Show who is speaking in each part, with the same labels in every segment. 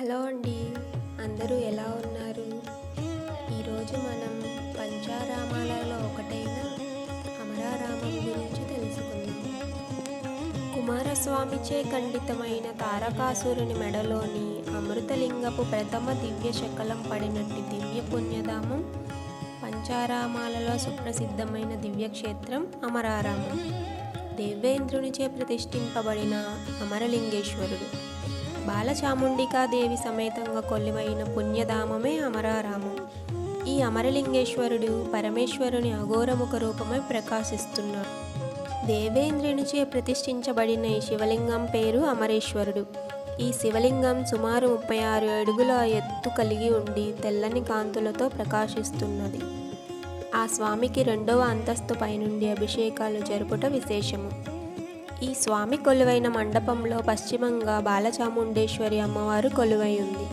Speaker 1: Hello అండి. అందరూ ఎలా ఉన్నారు? ఈరోజు మనం పంచారామాలలో ఒకటైన అమరారామం గురించి తెలుసుకుందాం. కుమారస్వామిచే ఖండితమైన తారకాసురుని మెడలోని అమృతలింగపు ప్రథమ దివ్య శకలం పడినట్టు దివ్య పుణ్యధామం పంచారామాలలో సుప్రసిద్ధమైన దివ్యక్షేత్రం అమరారామం. దేవేంద్రునిచే ప్రతిష్ఠింపబడిన అమరలింగేశ్వరుడు. బాలచాముండికాదేవి సమేతంగా కొలువైన పుణ్యధామమే అమరారామం. ఈ అమరలింగేశ్వరుడు పరమేశ్వరుని అఘోరముఖ రూపమై ప్రకాశిస్తున్నాడు దేవేంద్రునిచే ప్రతిష్ఠించబడిన ఈ శివలింగం పేరు అమరేశ్వరుడు. ఈ శివలింగం సుమారు ముప్పై ఆరు అడుగుల ఎత్తు కలిగి ఉండి తెల్లని కాంతులతో ప్రకాశిస్తున్నది. ఆ స్వామికి రెండవ అంతస్తు పైనుండి అభిషేకాలు జరుపుట విశేషము. ఈ స్వామి కొలువైన మండపంలో పశ్చిమంగా బాలచాముండేశ్వరి అమ్మవారు కొలువై ఉంది.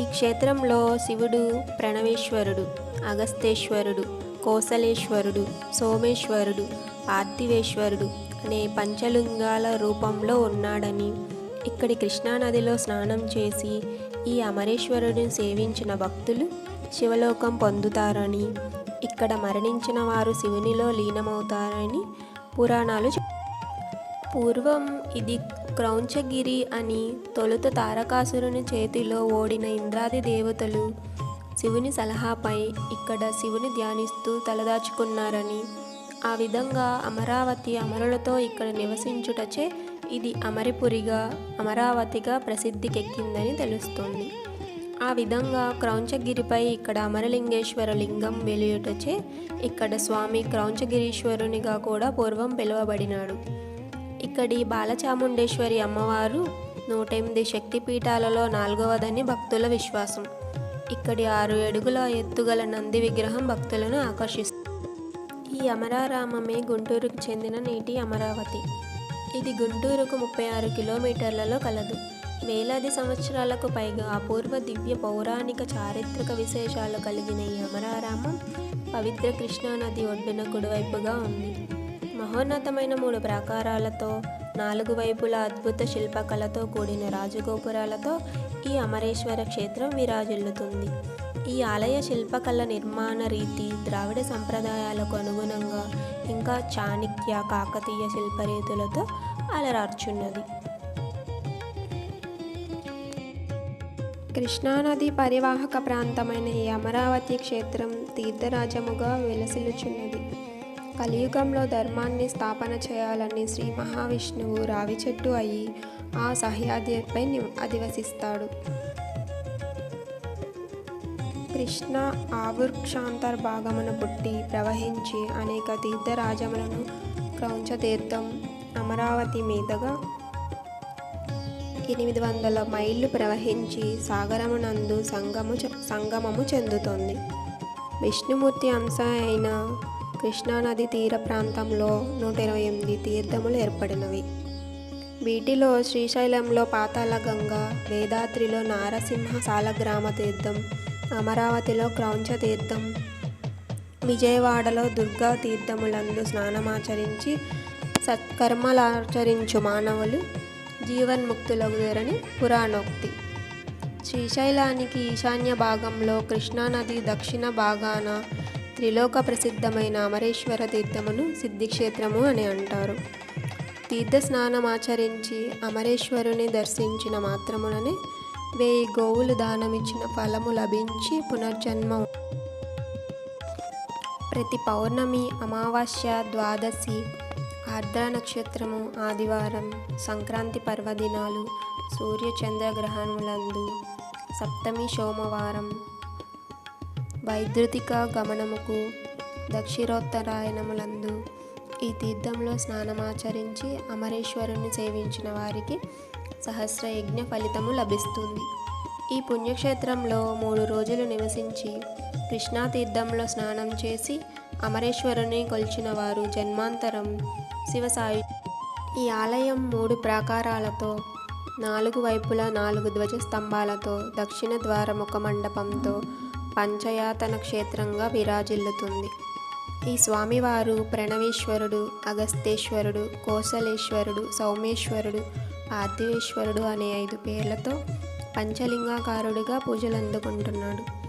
Speaker 1: ఈ క్షేత్రంలో శివుడు ప్రణవేశ్వరుడు అగస్తేశ్వరుడు కోసలేశ్వరుడు సోమేశ్వరుడు పార్థివేశ్వరుడు అనే పంచలింగాల రూపంలో ఉన్నాడని ఇక్కడి కృష్ణానదిలో స్నానం చేసి ఈ అమరేశ్వరుడిని సేవించిన భక్తులు శివలోకం పొందుతారని ఇక్కడ మరణించిన వారు శివునిలో లీనమవుతారని పురాణాలు చెప్ పూర్వం ఇది క్రౌంచగిరి అని తొలుత తారకాసురుని చేతిలో ఓడిన ఇంద్రాది దేవతలు శివుని సలహాపై ఇక్కడ శివుని ధ్యానిస్తూ తలదాచుకున్నారని ఆ విధంగా అమరావతి అమరులతో ఇక్కడ నివసించుటచే ఇది అమరిపురిగా అమరావతిగా ప్రసిద్ధికెక్కిందని తెలుస్తుంది. ఆ విధంగా క్రౌంచగిరిపై ఇక్కడ అమరలింగేశ్వర లింగం వెలుయుటచే ఇక్కడ స్వామి క్రౌంచగిరీశ్వరునిగా కూడా పూర్వం పిలువబడినాడు. ఇక్కడి బాలచాముండేశ్వరి అమ్మవారు నూట ఎనిమిది శక్తిపీఠాలలో నాలుగవదని భక్తుల విశ్వాసం. ఇక్కడి ఆరు అడుగుల ఎత్తుగల నంది విగ్రహం భక్తులను ఆకర్షిస్తుంది ఈ అమరారామమే గుంటూరుకు చెందిన నీటి అమరావతి. ఇది గుంటూరుకు ముప్పై ఆరు కిలోమీటర్లలో కలదు. వేలాది సంవత్సరాలకు పైగా అపూర్వ దివ్య పౌరాణిక చారిత్రక విశేషాలు కలిగిన ఈ అమరారామం పవిత్ర కృష్ణానది ఒడ్డున కుడివైపుగా ఉంది. మహోన్నతమైన మూడు ప్రాకారాలతో నాలుగు వైపుల అద్భుత శిల్పకళతో కూడిన రాజగోపురాలతో ఈ అమరేశ్వర క్షేత్రం విరాజిల్లుతుంది. ఈ ఆలయ శిల్పకళ నిర్మాణ రీతి ద్రావిడ సంప్రదాయాలకు అనుగుణంగా ఇంకా చాణిక్య కాకతీయ శిల్పరీతులతో అలరార్చున్నది. కృష్ణానది పరివాహక ప్రాంతమైన ఈ అమరావతి క్షేత్రం తీర్థరాజముగా వెలసిల్లుచున్నది. కలియుగంలో ధర్మాన్ని స్థాపన చేయాలని శ్రీ మహావిష్ణువు రావి చెట్టు అయి ఆ సహ్యాద్రిపై ని- అధివసిస్తాడు. కృష్ణ ఆవృక్షాంతర్భాగమున పుట్టి ప్రవహించి అనేక తీర్థరాజములను క్రౌంచతీర్థం అమరావతి మీదుగా ఎనిమిది వందల మైళ్ళు ప్రవహించి సాగరమునందు సంగము చె- సంగమము చెందుతుంది. విష్ణుమూర్తి అంశ అయిన కృష్ణానది తీర ప్రాంతంలో నూట ఇరవై ఎనిమిది తీర్థములు ఏర్పడినవి. వీటిలో శ్రీశైలంలో పాతాళగంగ వేదాద్రిలో నారసింహ సాలగ్రామ తీర్థం అమరావతిలో క్రౌంచ తీర్థం విజయవాడలో దుర్గా తీర్థములందు స్నానమాచరించి సత్కర్మలాచరించు మానవులు జీవన్ముక్తులగుదరని పురాణోక్తి. శ్రీశైలానికి ఈశాన్య భాగంలో కృష్ణానది దక్షిణ భాగాన త్రిలోక ప్రసిద్ధమైన అమరేశ్వర తీర్థమును సిద్ధిక్షేత్రము అని అంటారు. తీర్థ స్నానం ఆచరించి అమరేశ్వరుని దర్శించిన మాత్రముననే వేయి గోవులు దానమిచ్చిన ఫలము లభించి పునర్జన్మ ప్రతి పౌర్ణమి అమావాస్య ద్వాదశి ఆర్ద్ర నక్షత్రము ఆదివారం సంక్రాంతి పర్వదినాలు సూర్యచంద్రగ్రహణములందు సప్తమి సోమవారం వైద్యుతిక గమనముకు దక్షిణోత్తరాయణములందు ఈ తీర్థంలో స్నానమాచరించి అమరేశ్వరుని సేవించిన వారికి సహస్ర యజ్ఞ ఫలితము లభిస్తుంది. ఈ పుణ్యక్షేత్రంలో మూడు రోజులు నివసించి కృష్ణాతీర్థంలో స్నానం చేసి అమరేశ్వరుని కొలిచిన వారు జన్మాంతరం శివసాయి ఈ ఆలయం మూడు ప్రాకారాలతో నాలుగు వైపులా నాలుగు ధ్వజ స్తంభాలతో దక్షిణ ద్వార ముఖ మండపంతో పంచయాతన క్షేత్రంగా విరాజిల్లుతుంది. ఈ స్వామివారు ప్రణవేశ్వరుడు అగస్తేశ్వరుడు కోసలేశ్వరుడు సౌమేశ్వరుడు పార్థివేశ్వరుడు అనే ఐదు పేర్లతో పంచలింగాకారుడిగా పూజలు అందుకుంటున్నాడు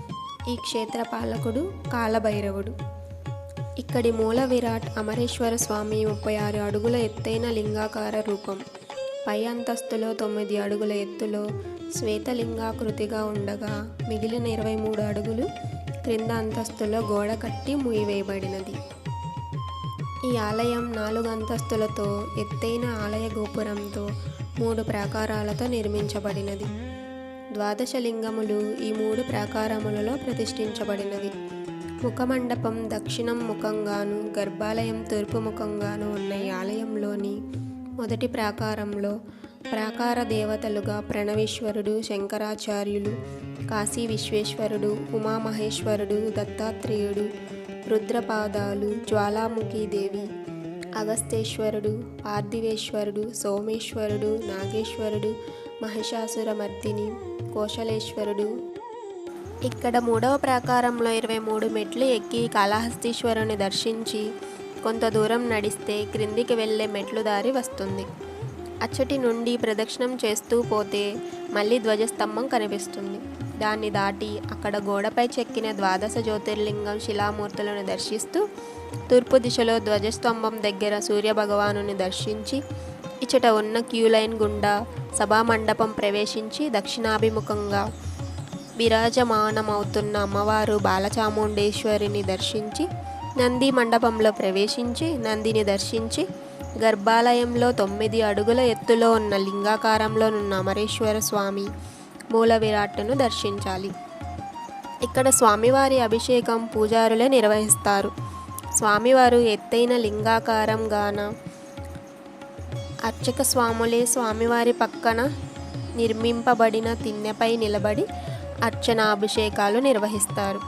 Speaker 1: ఈ క్షేత్ర పాలకుడు కాలభైరవుడు. ఇక్కడి మూల విరాట్ అమరేశ్వర స్వామి ముప్పై ఆరు అడుగుల ఎత్తైన లింగాకార రూపం. పై అంతస్తులో తొమ్మిది అడుగుల ఎత్తులో శ్వేతలింగాకృతిగా ఉండగా మిగిలిన ఇరవై మూడు అడుగులు క్రింద అంతస్తులో గోడ కట్టి మూయివేయబడినది. ఈ ఆలయం నాలుగు అంతస్తులతో ఎత్తైన ఆలయ గోపురంతో మూడు ప్రాకారాలతో నిర్మించబడినది. ద్వాదశ లింగములు ఈ మూడు ప్రాకారములలో ప్రతిష్ఠించబడినవి ముఖమండపం దక్షిణం ముఖంగాను గర్భాలయం తూర్పు ముఖంగాను ఉన్న ఈ ఆలయంలోని మొదటి ప్రాకారంలో ప్రాకార దేవతలుగా ప్రణవేశ్వరుడు శంకరాచార్యులు కాశీ విశ్వేశ్వరుడు ఉమామహేశ్వరుడు దత్తాత్రేయుడు రుద్రపాదాలు జ్వాలాముఖీదేవి అగస్తేశ్వరుడు పార్థివేశ్వరుడు సోమేశ్వరుడు నాగేశ్వరుడు మహిషాసురమర్దిని కోశలేశ్వరుడు. ఇక్కడ మూడవ ప్రాకారంలో ఇరవై మూడు మెట్లు ఎక్కి కాళహస్తీశ్వరుని దర్శించి కొంత దూరం నడిస్తే క్రిందికి వెళ్ళే మెట్లు దారి వస్తుంది. అచ్చటి నుండి ప్రదక్షిణం చేస్తూ పోతే మళ్ళీ ధ్వజస్తంభం కనిపిస్తుంది. దాన్ని దాటి అక్కడ గోడపై చెక్కిన ద్వాదశ జ్యోతిర్లింగం శిలామూర్తులను దర్శిస్తూ తూర్పు దిశలో ధ్వజస్తంభం దగ్గర సూర్యభగవాను దర్శించి ఇచ్చట ఉన్న క్యూ లైన్ గుండా సభామండపం ప్రవేశించి దక్షిణాభిముఖంగా విరాజమానమవుతున్న అమ్మవారు బాలచాముండేశ్వరిని దర్శించి నంది మండపంలో ప్రవేశించి నందిని దర్శించి గర్భాలయంలో తొమ్మిది అడుగుల ఎత్తులో ఉన్న లింగాకారంలో ఉన్న అమరేశ్వర స్వామి మూల విరాట్ను దర్శించాలి. ఇక్కడ స్వామివారి అభిషేకం పూజారులే నిర్వహిస్తారు. స్వామివారు ఎత్తైన లింగాకారం గాన అర్చక స్వాములే స్వామివారి పక్కన నిర్మింపబడిన తిన్నెపై నిలబడి అర్చనాభిషేకాలు నిర్వహిస్తారు.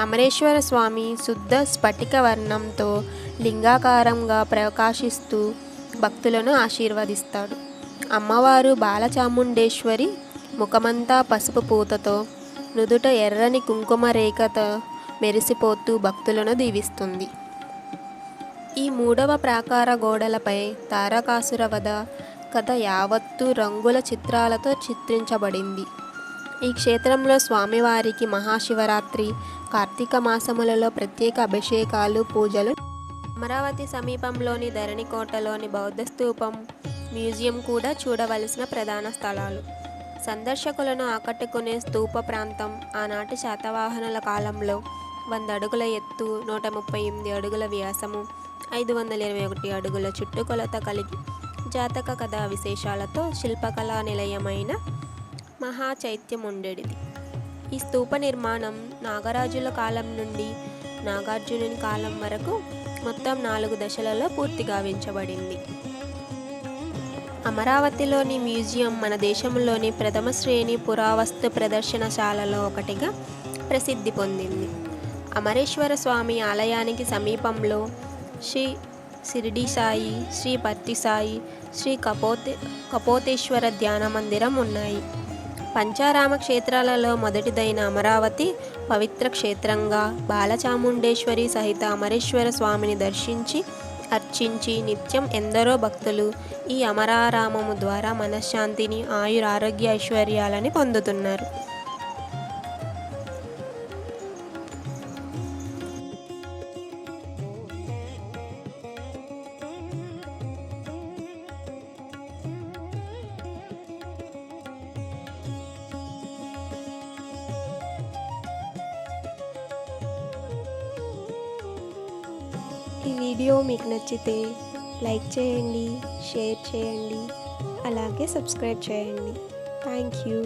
Speaker 1: అమరేశ్వర స్వామి శుద్ధ స్ఫటిక వర్ణంతో లింగాకారంగా ప్రకాశిస్తూ భక్తులను ఆశీర్వదిస్తాడు. అమ్మవారు బాలచాముండేశ్వరి ముఖమంతా పసుపు పూతతో నుదుట ఎర్రని కుంకుమ రేఖతో మెరిసిపోతూ భక్తులను దీవిస్తుంది. ఈ మూడవ ప్రాకార గోడలపై తారకాసుర వధ కథ యావత్తు రంగుల చిత్రాలతో చిత్రించబడింది. ఈ క్షేత్రంలో స్వామివారికి మహాశివరాత్రి కార్తీక మాసములలో ప్రత్యేక అభిషేకాలు పూజలు. అమరావతి సమీపంలోని ధరణికోటలోని బౌద్ధ స్థూపం మ్యూజియం కూడా చూడవలసిన ప్రధాన స్థలాలు. సందర్శకులను ఆకట్టుకునే స్థూప ప్రాంతం ఆనాటి శాతవాహనుల కాలంలో వంద అడుగుల ఎత్తు నూట ముప్పై ఎనిమిది అడుగుల వ్యాసము ఐదు వందల ఇరవై ఒకటి అడుగుల చుట్టుకొలత కలిగి జాతక కథా విశేషాలతో శిల్పకళా నిలయమైన మహాచైత్యం ఉండేది ఈ స్తూప నిర్మాణం నాగరాజుల కాలం నుండి నాగార్జునుని కాలం వరకు మొత్తం నాలుగు దశలలో పూర్తి గావించబడింది. అమరావతిలోని మ్యూజియం మన దేశంలోని ప్రథమ శ్రేణి పురావస్తు ప్రదర్శనశాలలో ఒకటిగా ప్రసిద్ధి పొందింది. అమరేశ్వర స్వామి ఆలయానికి సమీపంలో శ్రీ సిరిడి సాయి శ్రీ పత్తి సాయి శ్రీ కపోతే కపోతేశ్వర ధ్యాన మందిరం ఉన్నాయి. పంచారామ క్షేత్రాలలో మొదటిదైన అమరావతి పవిత్ర క్షేత్రంగా బాలచాముండేశ్వరి సహిత అమరేశ్వర స్వామిని దర్శించి అర్చించి నిత్యం ఎందరో భక్తులు ఈ అమరారామము ద్వారా మనశ్శాంతిని ఆయురారోగ్య ఐశ్వర్యాలని పొందుతున్నారు. ఈ వీడియో మీకు నచ్చితే లైక్ చేయండి షేర్ చేయండి అలాగే సబ్స్క్రైబ్ చేయండి. Thank you.